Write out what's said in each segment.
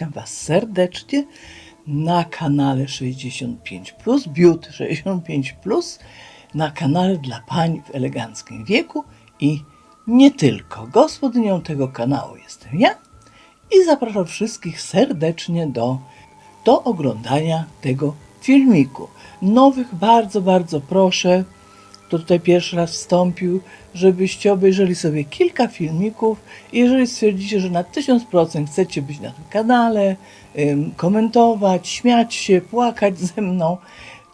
Witam Was serdecznie na kanale 65, Beauty 65, na kanale dla pań w eleganckim wieku i nie tylko. Gospodynią tego kanału jestem ja i zapraszam wszystkich serdecznie do, do oglądania tego filmiku. Nowych bardzo, bardzo proszę kto tutaj pierwszy raz wstąpił, żebyście obejrzeli sobie kilka filmików jeżeli stwierdzicie, że na 1000% chcecie być na tym kanale, komentować, śmiać się, płakać ze mną,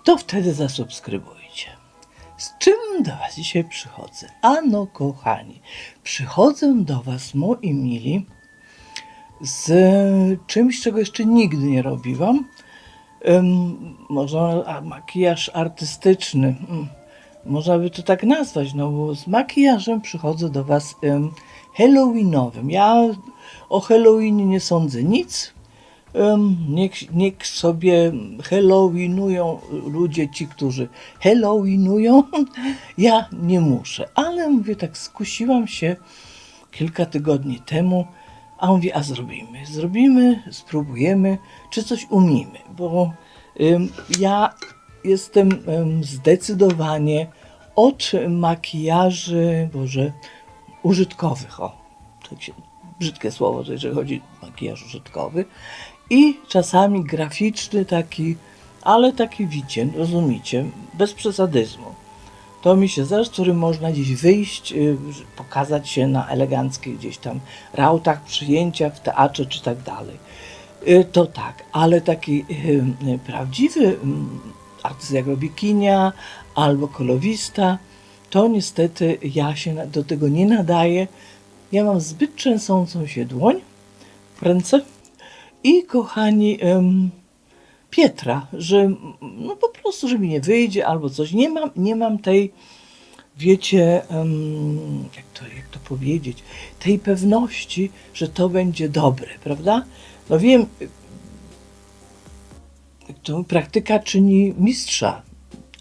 to wtedy zasubskrybujcie. Z czym do Was dzisiaj przychodzę? Ano, kochani, przychodzę do Was, moi mili, z czymś, czego jeszcze nigdy nie robiłam. Ym, może makijaż artystyczny. Mm, można by to tak nazwać, no bo z makijażem przychodzę do Was ym, halloweenowym. Ja o Halloweenie nie sądzę nic. Ym, niech, niech sobie halloweenują ludzie, ci, którzy halloweenują. Ja nie muszę, ale mówię tak, skusiłam się kilka tygodni temu, a on a zrobimy, zrobimy, spróbujemy, czy coś umiemy, bo ym, ja jestem zdecydowanie od makijaży, boże, użytkowych, o, tak się, brzydkie słowo, jeżeli chodzi o makijaż użytkowy i czasami graficzny taki, ale taki wicie, rozumiecie, bez przesadyzmu. To mi się zdarzy, z którym można gdzieś wyjść, y, pokazać się na eleganckich gdzieś tam rautach, przyjęciach w teatrze czy tak dalej. Y, To tak, ale taki y, prawdziwy artysta jak robi kinia albo kolowista, to niestety ja się do tego nie nadaję. Ja mam zbyt trzęsącą się dłoń w ręce i kochani, em, Pietra, że no po prostu, że mi nie wyjdzie albo coś. Nie mam, nie mam tej, wiecie, em, jak, to, jak to powiedzieć, tej pewności, że to będzie dobre, prawda? No wiem, to praktyka czyni mistrza,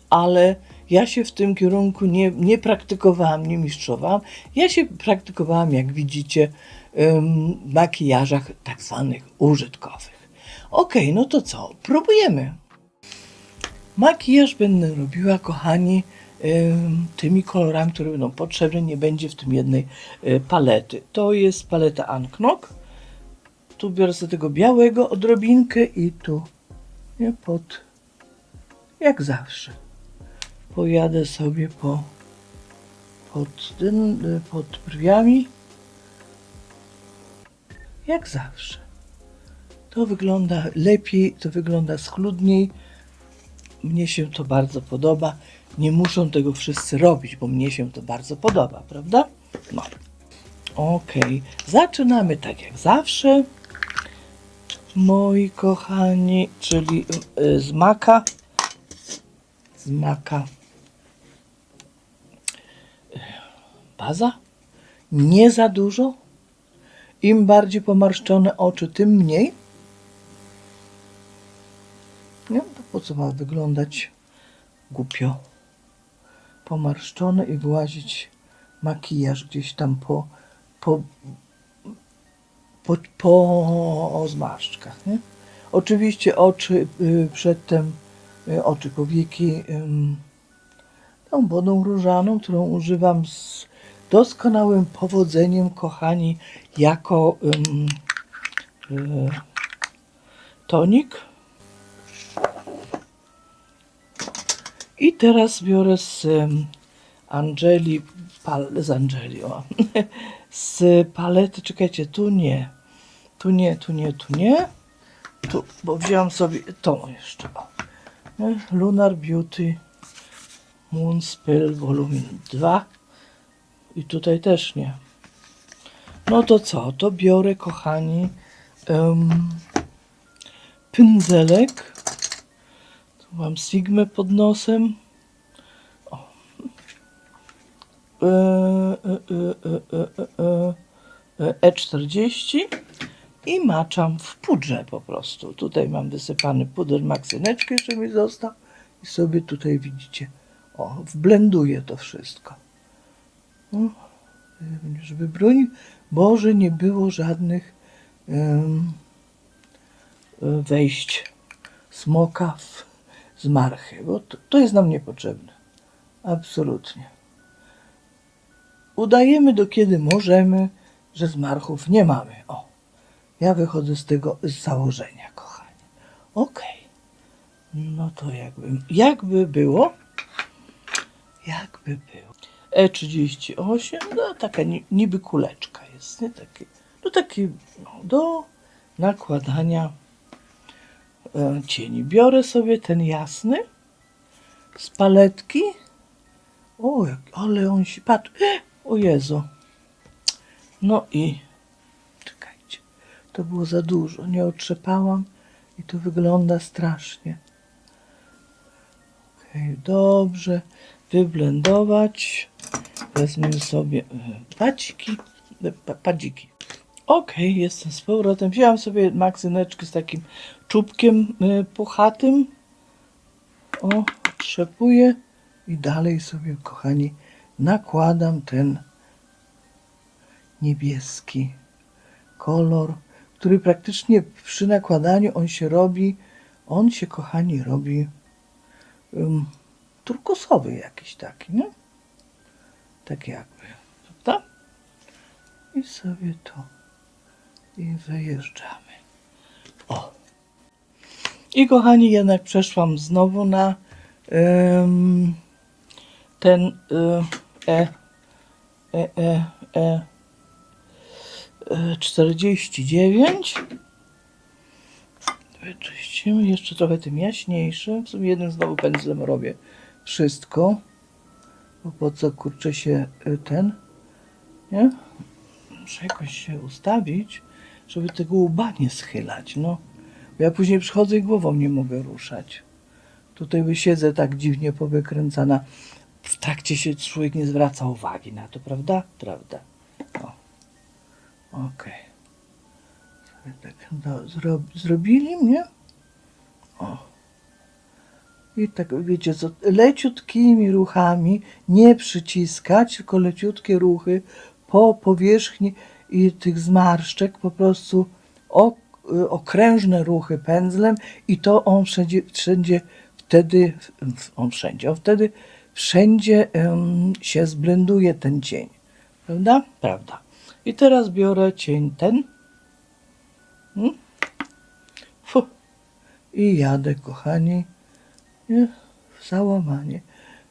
ale ja się w tym kierunku nie, nie praktykowałam, nie mistrzowałam. Ja się praktykowałam, jak widzicie, w makijażach tak zwanych użytkowych. Okej, no to co? Próbujemy. Makijaż będę robiła, kochani, tymi kolorami, które będą potrzebne. Nie będzie w tym jednej e, palety. To jest paleta Anknok. Tu biorę sobie tego białego odrobinkę i tu nie, pod, jak zawsze. Pojadę sobie po, pod, tym, e, pod brwiami. Jak zawsze. To wygląda lepiej, to wygląda schludniej. Mnie się to bardzo podoba. Nie muszą tego wszyscy robić, bo mnie się to bardzo podoba, prawda? No. Okej. Zaczynamy tak jak zawsze. Moi kochani, czyli y, z maka. Z maka. Baza. Nie za dużo. Im bardziej pomarszczone oczy, tym mniej. Nie, to po co ma wyglądać głupio pomarszczone i wyłazić makijaż gdzieś tam po, po, po, po zmarszczkach, nie? Oczywiście oczy y, przedtem, y, oczy powieki tą wodą różaną, którą używam z doskonałym powodzeniem, kochani, jako ym, y, tonik. I teraz biorę z em, Angeli, pal, z Angeli, z palety, czekajcie, tu nie, tu nie, tu nie, tu nie, tu, bo wziąłem sobie tą jeszcze, o, nie? Lunar Beauty Moon Spell Volume 2 i tutaj też nie. No to co, to biorę, kochani, em, pędzelek, tu mam Sigmę pod nosem. O. E, e, e, e, e, e, e, E40 i maczam w pudrze po prostu. Tutaj mam wysypany puder maksyneczki, jeszcze mi został i sobie tutaj widzicie, o, wblenduję to wszystko. No, żeby broń Boże nie było żadnych em, wejść smoka w zmarchy, bo to, to jest nam niepotrzebne. Absolutnie. Udajemy do kiedy możemy, że zmarchów nie mamy. O, ja wychodzę z tego z założenia, kochanie. Okej. No to jakby, jakby było, jakby było. E38, no taka ni- niby kuleczka jest, nie? Taki, no taki no, do nakładania e, cieni. Biorę sobie ten jasny z paletki. O, jak, ale on się patrzy. O Jezu. No i to było za dużo. Nie otrzepałam i to wygląda strasznie. Okej, dobrze. Wyblendować. Wezmę sobie e, paciki, e, pa, padziki. Okej, jestem z powrotem. Wziąłem sobie maksyneczkę z takim czubkiem y, puchatym. O, trzepuję i dalej sobie, kochani, nakładam ten niebieski kolor, który praktycznie przy nakładaniu on się robi, on się, kochani, robi um, turkusowy jakiś taki, nie? Tak jakby, prawda? I sobie to i wyjeżdżamy. O. I kochani, jednak przeszłam znowu na em, ten y, e, e, e, e 49. Wyczyścimy jeszcze trochę tym jaśniejszym. W sumie jednym znowu pędzlem robię wszystko. Bo po co kurczę się y, ten, nie? muszę jakoś się ustawić, żeby tego łba nie schylać, no. Bo ja później przychodzę i głową nie mogę ruszać. Tutaj wysiedzę tak dziwnie powykręcana. W trakcie się człowiek nie zwraca uwagi na to, prawda? Prawda. Okej. Sobie tak do, zro, zrobili mnie. O. I tak, wiecie co, leciutkimi ruchami, nie przyciskać, tylko leciutkie ruchy po powierzchni i tych zmarszczek po prostu ok, okrężne ruchy pędzlem i to on wszędzie, wszędzie wtedy, on wszędzie, on wtedy wszędzie em, się zblenduje ten cień. Prawda? Prawda. I teraz biorę cień ten. Mm? Fu. I jadę, kochani, w załamanie.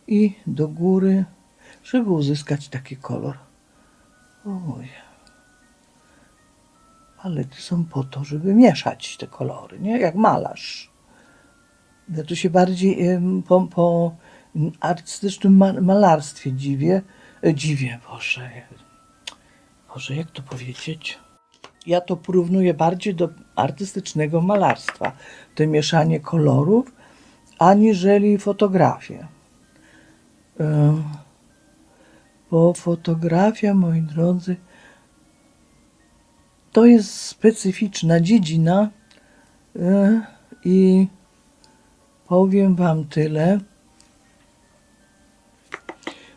I do góry, żeby uzyskać taki kolor. Oj. Palety są po to, żeby mieszać te kolory, nie? Jak malarz. Ja tu się bardziej po, po artystycznym ma- malarstwie dziwię. E, Dziwię, Boże. Boże, jak to powiedzieć? Ja to porównuję bardziej do artystycznego malarstwa. To mieszanie kolorów, aniżeli fotografię. Bo fotografia, moi drodzy, to jest specyficzna dziedzina i powiem Wam tyle,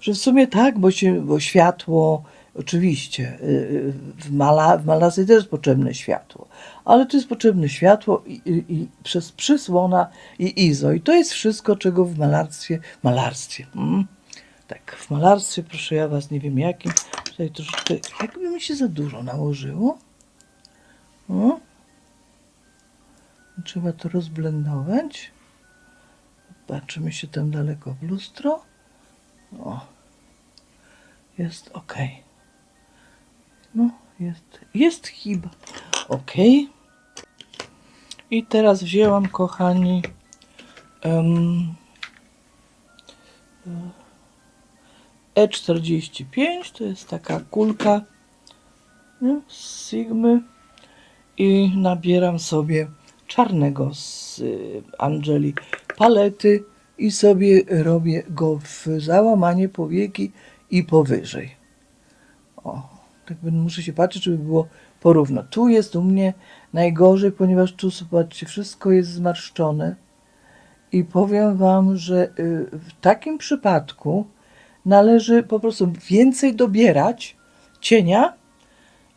że w sumie tak, bo, się, bo światło, oczywiście, y, w, mala, w malarstwie też jest potrzebne światło, ale tu jest potrzebne światło i, i, i przez przysłona i izo. I to jest wszystko, czego w malarstwie, malarstwie, mm, tak, w malarstwie, proszę ja Was, nie wiem jakim, tutaj troszeczkę, jakby mi się za dużo nałożyło. Trzeba to rozblendować. Patrzymy się tam daleko w lustro. O. Jest ok. No, jest, jest chyba ok. I teraz wzięłam, kochani, em, E45, to jest taka kulka nie, z Sigmy i nabieram sobie czarnego z y, Angeli palety i sobie robię go w załamanie powieki i powyżej. O, tak muszę się patrzeć, żeby było porówno. Tu jest u mnie najgorzej, ponieważ tu, zobaczcie, wszystko jest zmarszczone. I powiem Wam, że y, w takim przypadku należy po prostu więcej dobierać cienia,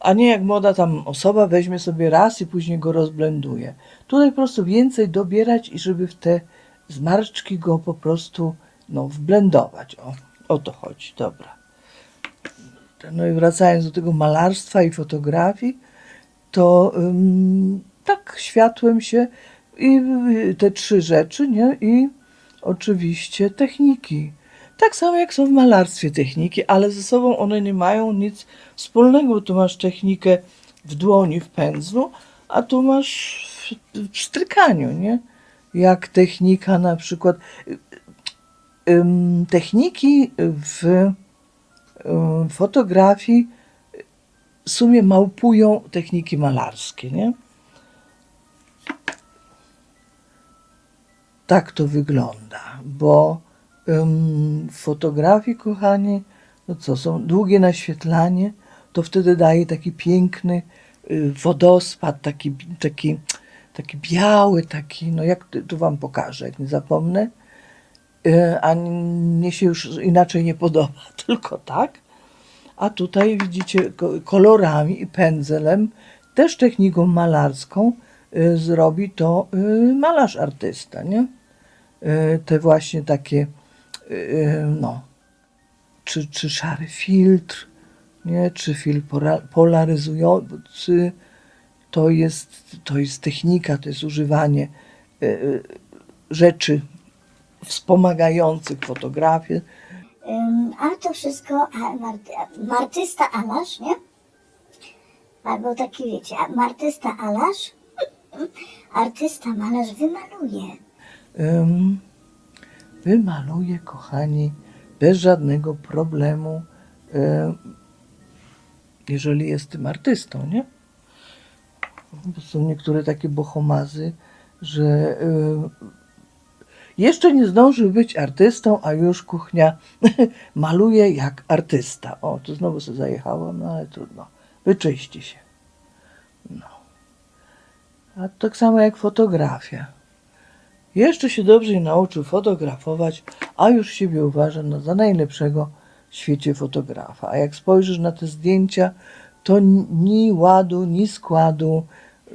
A nie jak młoda tam osoba weźmie sobie raz i później go rozblenduje. Tutaj po prostu więcej dobierać i żeby w te zmarszczki go po prostu no, wblendować. O, o to chodzi, dobra. No i wracając do tego malarstwa i fotografii, to tak światłem się i y, te trzy rzeczy, nie? I oczywiście techniki. Tak samo jak są w malarstwie techniki, ale ze sobą one nie mają nic wspólnego, tu masz technikę w dłoni, w pędzlu, a tu masz w, w strykaniu, nie? Jak technika na przykład, y, techniki w fotografii w sumie małpują techniki malarskie, nie? Tak to wygląda, bo w fotografii, kochani, no co, są długie naświetlanie, to wtedy daje taki piękny y, wodospad, taki, taki, taki biały, taki, no jak tu wam pokażę, jak nie zapomnę, a mnie się już inaczej nie podoba, tylko tak. A tutaj widzicie ko- kolorami i pędzelem, też techniką malarską, y, zrobi to y, malarz artysta, nie? Y, te właśnie takie, y, no, czy, czy szary filtr, nie? czy pora- polaryzujący, to jest, to jest technika, to jest używanie y, y, rzeczy wspomagających fotografię, ale to wszystko a, marty, martysta Alasz, nie? Albo taki wiecie, martysta Alasz, artysta malarz wymaluje. Ym, wymaluję, kochani, bez żadnego problemu, ym, jeżeli jestem artystą, nie? Bo są niektóre takie bohomazy, że ym, jeszcze nie zdążył być artystą, a już kuchnia maluje jak artysta. O, tu znowu sobie zajechałam, no ale trudno. Wyczyści się. No. A tak samo jak fotografia. Jeszcze się dobrze nauczył fotografować, a już siebie uważa no, za najlepszego w świecie fotografa. A jak spojrzysz na te zdjęcia, to ni- ładu, ni składu,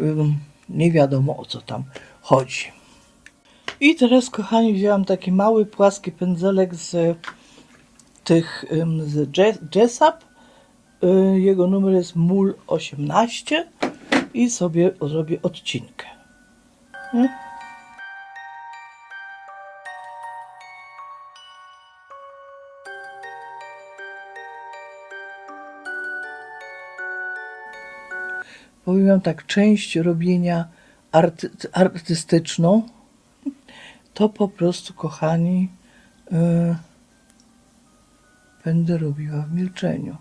ym, nie wiadomo o co tam chodzi. I teraz, kochani, wzięłam taki mały, płaski pędzelek z tych, ym, z Je- Jessup. Y, Jego numer jest MUL 18 i sobie zrobię odcinkę. Nie? powiem wam tak, część robienia arty, artystyczną, to po prostu, kochani, y, będę robiła w milczeniu.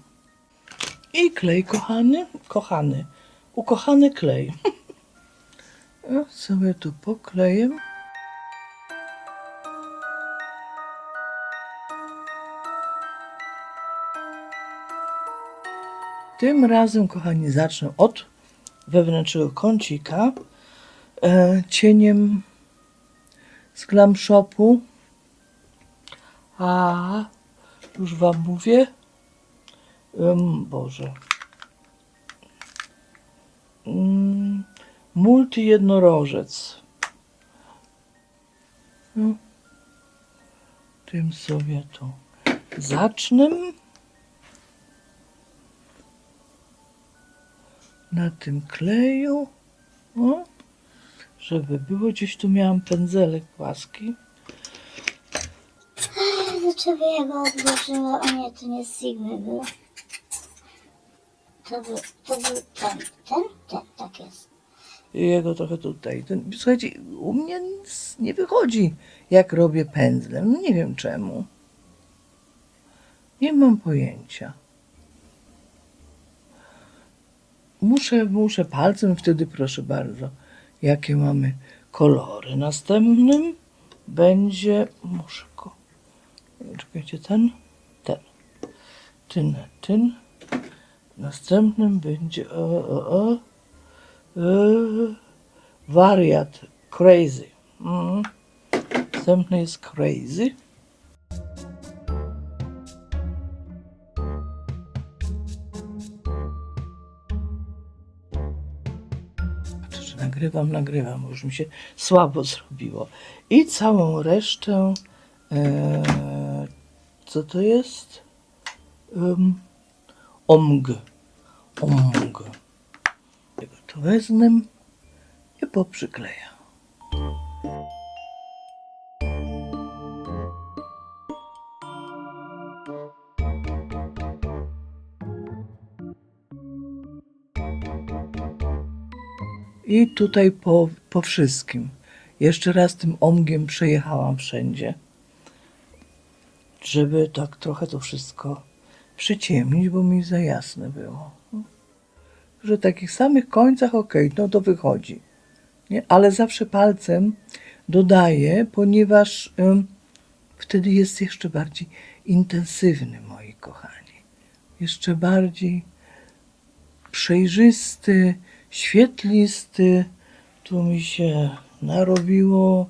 I klej, kochany, kochany, ukochany klej. Ja sobie tu pokleję. Tym razem, kochani, zacznę od wewnętrznego kącika e, cieniem z Glam Shopu. A już Wam mówię. Em, Boże. Mm, multi jednorożec. No. Tym sobie to zacznę. na tym kleju, żeby było, gdzieś tu miałam pędzelek płaski. Dlaczego ja go odłożyła? O nie, to nie Sigmy był. To był, to był ten, ten, ten, tak jest. I jego trochę tutaj. Ten, słuchajcie, u mnie nic nie wychodzi, jak robię pędzlem. No Nie wiem czemu. Nie mam pojęcia. Muszę, muszę palcem, wtedy proszę bardzo, jakie mamy kolory. Następnym będzie, muszę go, czekajcie, ten, ten, ten, ten. Następnym będzie, o, o, o, e, wariat, crazy. Mm. Następny jest crazy. Nagrywam, nagrywam, już mi się słabo zrobiło. I całą resztę, e, co to jest? Um, omg. Omg. Tego to wezmę i poprzykleję. I tutaj po, po wszystkim. Jeszcze raz tym omgiem przejechałam wszędzie, żeby tak trochę to wszystko przyciemnić, bo mi za jasne było. Że takich samych końcach, okej, no to wychodzi. Nie? Ale zawsze palcem dodaję, ponieważ ym, wtedy jest jeszcze bardziej intensywny, moi kochani. Jeszcze bardziej przejrzysty, świetlisty. Tu mi się narobiło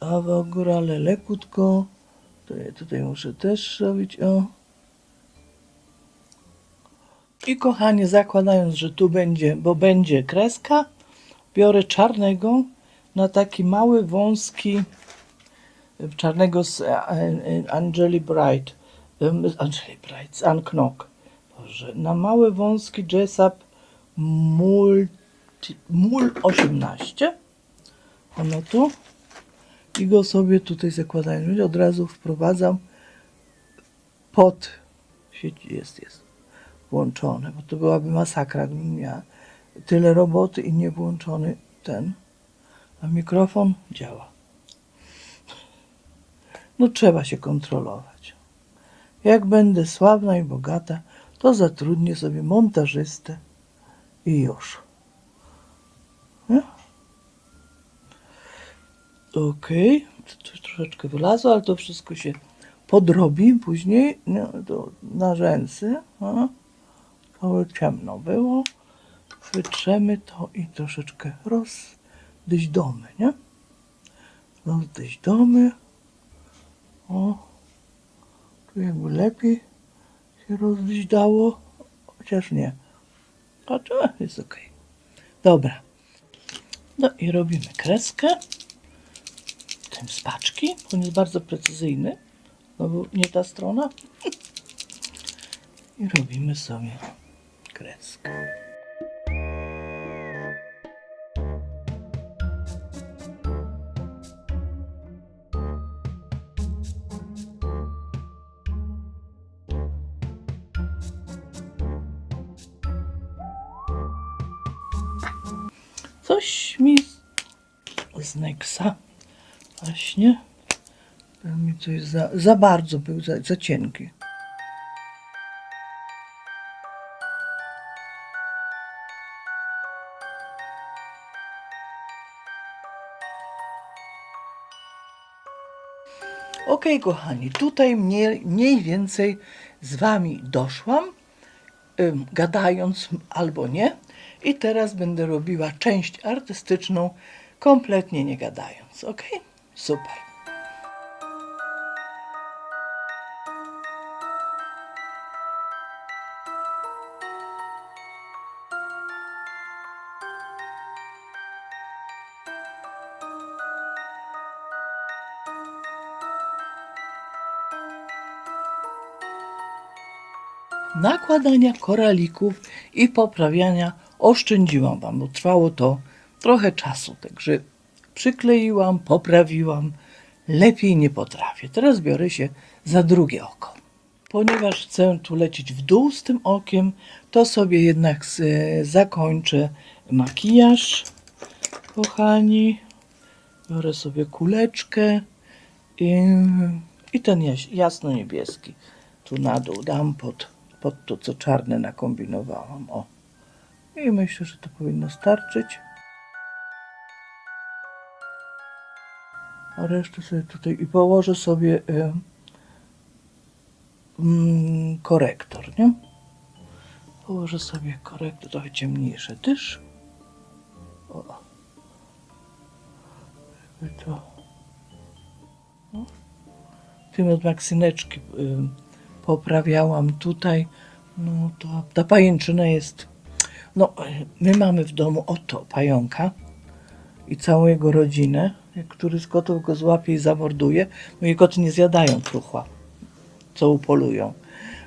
kawa góra, ale lekutko. To ja tutaj muszę też robić, o. I kochanie, zakładając, że tu będzie, bo będzie kreska, biorę czarnego na taki mały, wąski, czarnego z e, e, Angeli Bright, z Angeli Bright, z Anknok. Boże, na mały, wąski dress-up multi, mul 18. Ono tu. I go sobie tutaj zakładając, od razu wprowadzam pod sieć jest, jest włączone, bo to byłaby masakra, gdybym miała tyle roboty i nie włączony ten. A mikrofon działa. No trzeba się kontrolować. Jak będę sławna i bogata, to zatrudnię sobie montażystę i już. Nie? Tu troszeczkę wylazło, ale to wszystko się podrobi później no, to na rzęsy. Całe ciemno było. Wytrzemy to i troszeczkę rozdyć domy, nie? Rozdyć domy. O, tu jakby lepiej się rozdyć dało, chociaż nie. To jest ok. Dobra. No i robimy kreskę. Tym z paczki. On jest bardzo precyzyjny. No bo nie ta strona. I robimy sobie kreskę. Coś mi z- Nexa właśnie. Był mi coś za, za bardzo był za, za cienki. Okej, kochani, tutaj mniej, mniej więcej z Wami doszłam, gadając albo nie. I teraz będę robiła część artystyczną, kompletnie nie gadając. Ok? Super. nakładania koralików i poprawiania oszczędziłam Wam, bo trwało to trochę czasu. Także przykleiłam, poprawiłam. Lepiej nie potrafię. Teraz biorę się za drugie oko. Ponieważ chcę tu lecieć w dół z tym okiem, to sobie jednak zakończę makijaż. Kochani, biorę sobie kuleczkę i, i ten jasno-niebieski tu na dół dam pod, pod to, co czarne nakombinowałam. O. I myślę, że to powinno starczyć. A resztę sobie tutaj i położę sobie y, mm, korektor, nie? Położę sobie korektor, trochę ciemniejsze też. O. Jakby to... O. Tym od maksyneczki y, poprawiałam tutaj. No to ta pajęczyna jest No, my mamy w domu oto pająka i całą jego rodzinę. Jak któryś z kotów go złapie i zamorduje, moje koty nie zjadają truchła, co upolują.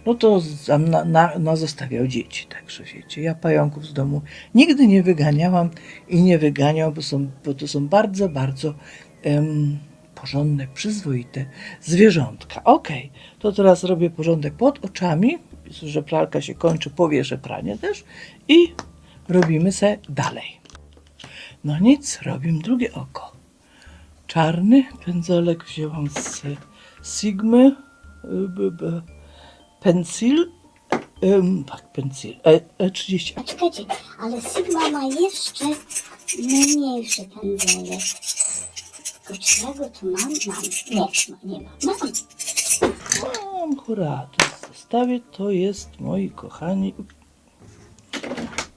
No to na, na, na zostawiał dzieci, także wiecie. Ja pająków z domu nigdy nie wyganiałam i nie wyganiał, bo, są, bo to są bardzo, bardzo porządne, przyzwoite zwierzątka. Okej, to teraz robię porządek pod oczami, że pralka się kończy, powieszę pranie też i robimy se dalej. No nic, robimy drugie oko. Czarny pędzelek wzięłam z Sigmy, y, ym, tak, pensil, e, e, 30. A czekajcie, ale Sigma ma jeszcze mniejszy pędzelek. Tylko czy ja go tu mam? Mam. Nie, nie mam. Mam. Mam, hurra, to zostawię, to jest, moi kochani,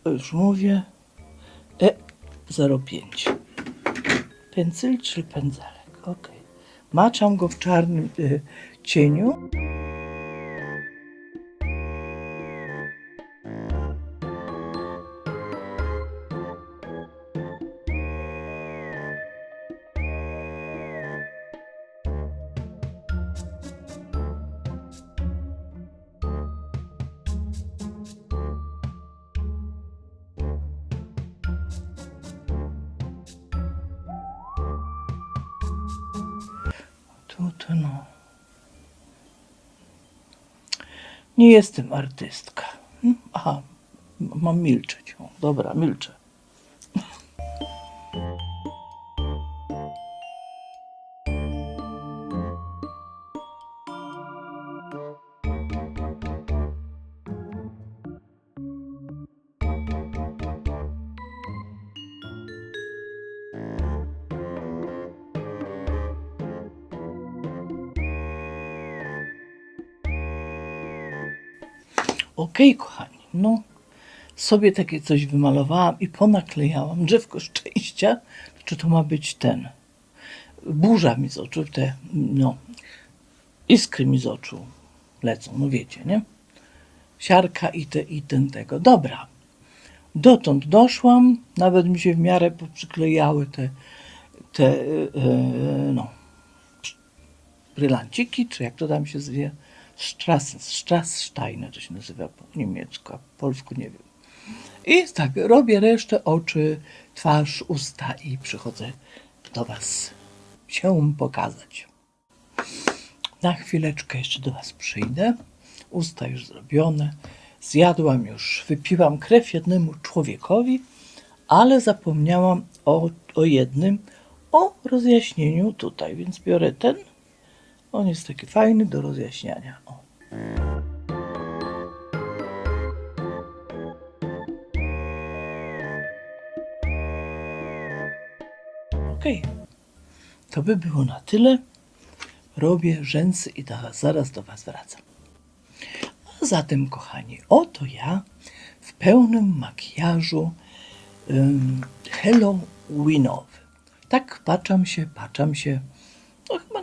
już mówię, e, 05. Pensyl czy pędzelek, ok. Maczam go w czarnym y, cieniu. Tu, tu, no. Nie jestem artystka. Hmm? Aha, mam milczeć. Dobra, milczę. Okej, kochani, no sobie takie coś wymalowałam i ponaklejałam. Drzewko szczęścia, czy to ma być ten? Burza mi z oczu, te, no, iskry mi z oczu lecą, no wiecie, nie? Siarka i, te, i ten tego. Dobra, dotąd doszłam, nawet mi się w miarę przyklejały te, te yy, no, brylanciki, czy jak to tam się zwie, Strass, Strasssteine to się nazywa po niemiecku, a po polsku nie wiem. I tak, robię resztę, oczy, twarz, usta i przychodzę do Was się pokazać. Na chwileczkę jeszcze do Was przyjdę. Usta już zrobione. Zjadłam już, wypiłam krew jednemu człowiekowi, ale zapomniałam o, o jednym, o rozjaśnieniu tutaj, więc biorę ten. On jest taki fajny do rozjaśniania. O. Okej. To by było na tyle. Robię rzęsy i da, zaraz do Was wracam. A zatem, kochani, oto ja w pełnym makijażu um, Halloweenowym. Tak patrzam się, patrzam się.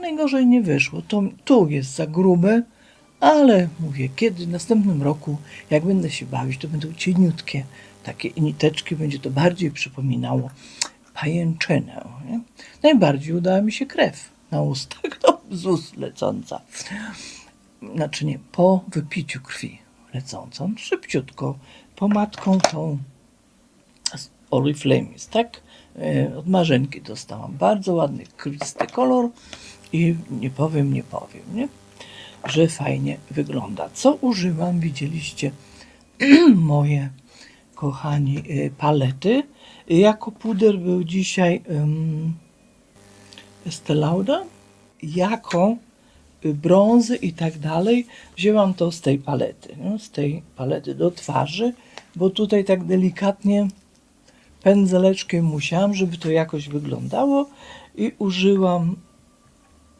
Najgorzej nie wyszło. To, tu jest za grube, ale mówię, kiedy w następnym roku, jak będę się bawić, to będą cieniutkie takie niteczki, będzie to bardziej przypominało pajęczynę. Nie? Najbardziej udała mi się krew na ustach, no, z ust lecąca. Znaczy nie, po wypiciu krwi lecącą, szybciutko, pomadką tą z Oriflamis, tak? E, Od Marzenki dostałam bardzo ładny, krwisty kolor i nie powiem, nie powiem, nie? Że fajnie wygląda. Co użyłam? Widzieliście moje, kochani, e, palety. Jako puder był dzisiaj um, Lauder. Jako y, brązy i tak dalej, wzięłam to z tej palety, no, z tej palety do twarzy, bo tutaj tak delikatnie pędzeleczkiem musiałam, żeby to jakoś wyglądało i użyłam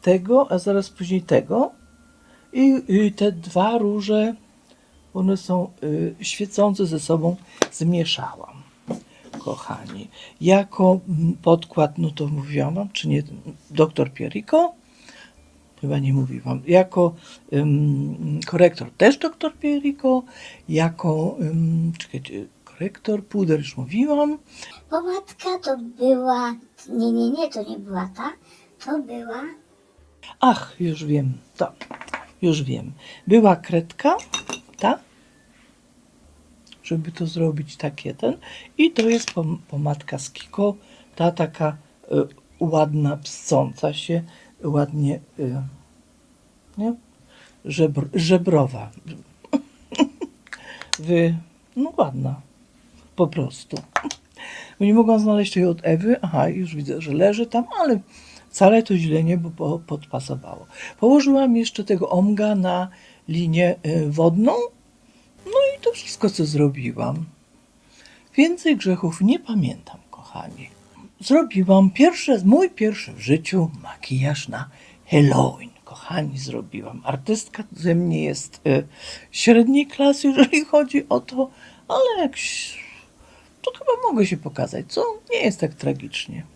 tego, a zaraz później tego i, i te dwa róże, one są y, świecące ze sobą, zmieszałam kochani. Jako mm, podkład, no to mówiłam wam, czy nie, doktor Pierico, chyba nie mówiłam, jako ym, korektor też doktor Pierico, jako, ym, czekajcie, korektor, puder już mówiłam. Pomadka to była. Nie, nie, nie, to nie była ta. To była. Ach, już wiem, to, już wiem. Była kredka, ta, żeby to zrobić takie ten. I to jest pom- pomadka z Kiko, ta taka y, ładna, pscąca się, ładnie, y, nie? Żebr, żebrowa. Wy, no ładna, po prostu. Nie mogłam znaleźć tej od Ewy. Aha, już widzę, że leży tam, ale wcale to źle nie, podpasowało. Położyłam jeszcze tego omga na linię y, wodną. No i to wszystko, co zrobiłam. Więcej grzechów nie pamiętam, kochani. Zrobiłam pierwszy, mój pierwszy w życiu makijaż na Halloween. Kochani, zrobiłam. Artystka ze mnie jest y, średniej klasy, jeżeli chodzi o to, ale jak to chyba mogę się pokazać, co nie jest tak tragicznie.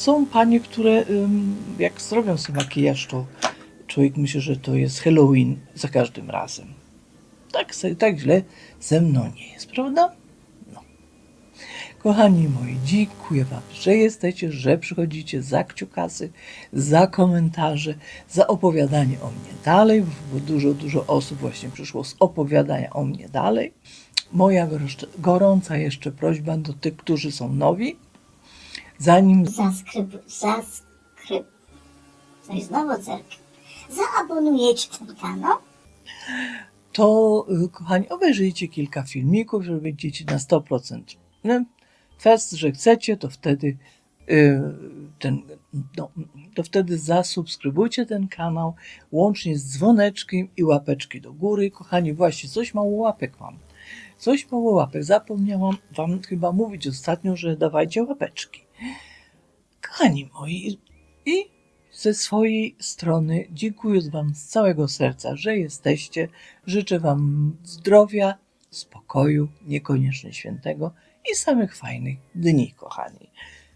Są panie, które jak zrobią sobie makijaż, to człowiek myśli, że to jest Halloween za każdym razem. Tak, tak źle ze mną nie jest, prawda? No. Kochani moi, dziękuję Wam, że jesteście, że przychodzicie za kciukasy, za komentarze, za opowiadanie o mnie dalej, bo dużo, dużo osób właśnie przyszło z opowiadania o mnie dalej. Moja gorąca jeszcze prośba do tych, którzy są nowi, zanim Zaskryb. Zaskryb. I znowu cerkiew. Zaabonujecie ten kanał. to, y, kochani, obejrzyjcie kilka filmików, żeby będziecie na 100%. No, fest, że chcecie, to wtedy y, ten, no, to wtedy zasubskrybujcie ten kanał, łącznie z dzwoneczkiem i łapeczki do góry. Kochani, właśnie coś mało łapek mam. Coś mało łapek. Zapomniałam wam chyba mówić ostatnio, że dawajcie łapeczki. Kochani moi, i ze swojej strony dziękuję Wam z całego serca, że jesteście. Życzę Wam zdrowia, spokoju, niekoniecznie świętego i samych fajnych dni, kochani.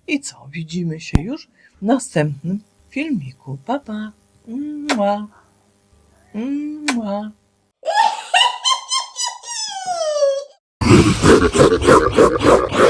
I co? Widzimy się już w następnym filmiku. Pa, pa. Mua. Mua.